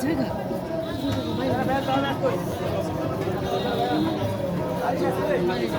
হ্যাঁ মানে পাঁচশো সত্তর টাকা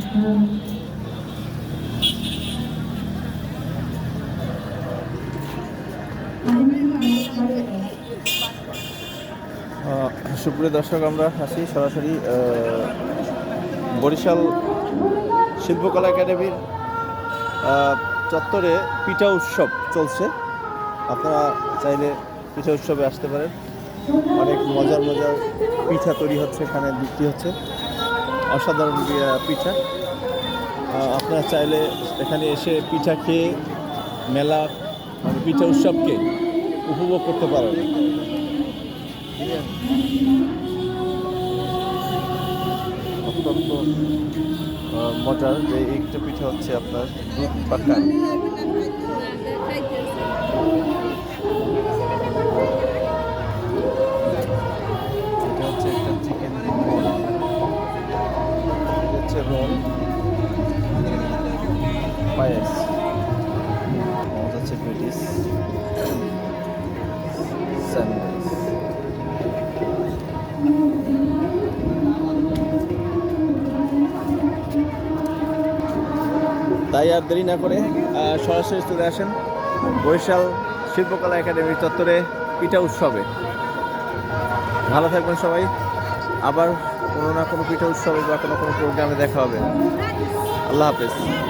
সুপ্রিয় দর্শক, আমরা আছি সরাসরি বরিশাল শিল্পকলা একাডেমির চত্বরে পিঠা উৎসব চলছে। আপনারা চাইলে পিঠা উৎসবে আসতে পারেন। অনেক মজার মজার পিঠা তৈরি হচ্ছে, এখানে বিক্রি হচ্ছে। অসাধারণ পিঠা। আপনারা চাইলে এখানে এসে পিঠা খেয়ে মেলা মানে পিঠা উৎসবকে উপভোগ করতে পারেন। অত্যন্ত মজার যে একটা পিঠা হচ্ছে আপনার দুধ পাকা তাই আর দেরি না করে সরাসরি চলে আসেন বরিশাল শিল্পকলা একাডেমির চত্বরে পিঠা উৎসবে। ভালো থাকবেন সবাই। আবার কোনো না কোনো পিঠা উৎসবে বা কোনো কোনো প্রোগ্রামে দেখা হবে। আল্লাহ হাফেজ।